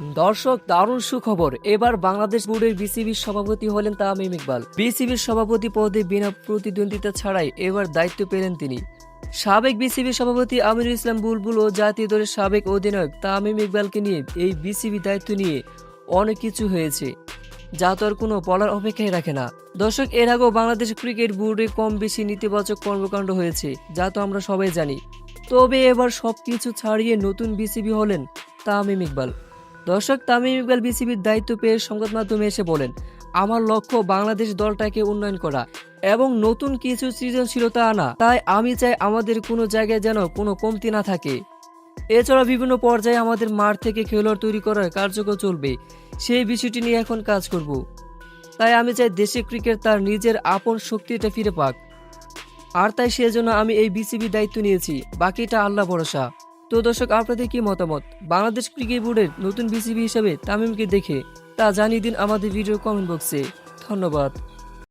দর্শক, দারুণ সুখবর। এবার বাংলাদেশ বোর্ডের বিসিবির সভাপতি হলেন তামিম ইকবাল। বিসিবির সভাপতি পদে বিনা প্রতিদ্বন্দ্বিতা ছাড়াই এবার দায়িত্ব পেলেন তিনি। সাবেক বিসিবি সভাপতি আমিরুল ইসলাম বুলবুল ও জাতীয় দলের সাবেক অধিনায়ক তামিম ইকবালকে নিয়ে এই বিসিবি দায়িত্ব নিয়ে অনেক কিছু হয়েছে, যা তো আর কোনো বলার অপেক্ষাই রাখে না। দর্শক, এর আগেও বাংলাদেশ ক্রিকেট বোর্ডে কম বেশি নেতিবাচক কর্মকাণ্ড হয়েছে, যা তো আমরা সবাই জানি। তবে এবার সবকিছু ছাড়িয়ে নতুন বিসিবি হলেন তামিম ইকবাল। দর্শক তামিম ইকবাল বিসিবির দায়িত্ব পেয়ে সংবাদ মাধ্যমে এসে বলেন, আমার লক্ষ্য বাংলাদেশ দলটাকে উন্নয়ন করা এবং নতুন কিছু সৃজনশীলতা আনা। তাই আমি চাই আমাদের কোনো জায়গায় যেন কোনো কমতি না থাকে। এছাড়া বিভিন্ন পর্যায়ে আমাদের মাঠ থেকে খেলোয়াড় তৈরি করার কার্যক্রম চলবে। সেই বিষয়টি নিয়ে এখন কাজ করব। তাই আমি চাই দেশে ক্রিকেট তার নিজের আপন শক্তিটা ফিরে পাক। আর তাই সেজন্য আমি এই বিসিবি দায়িত্ব নিয়েছি। বাকিটা আল্লাহ ভরসা। তো দর্শক, আপনাদের কি মতামত? বাংলাদেশ ক্রিকেট বোর্ডের নতুন বিসিবি হিসাবে তামিমকে দেখে তা জানিয়ে দিন আমাদের ভিডিও কমেন্ট বক্সে। ধন্যবাদ।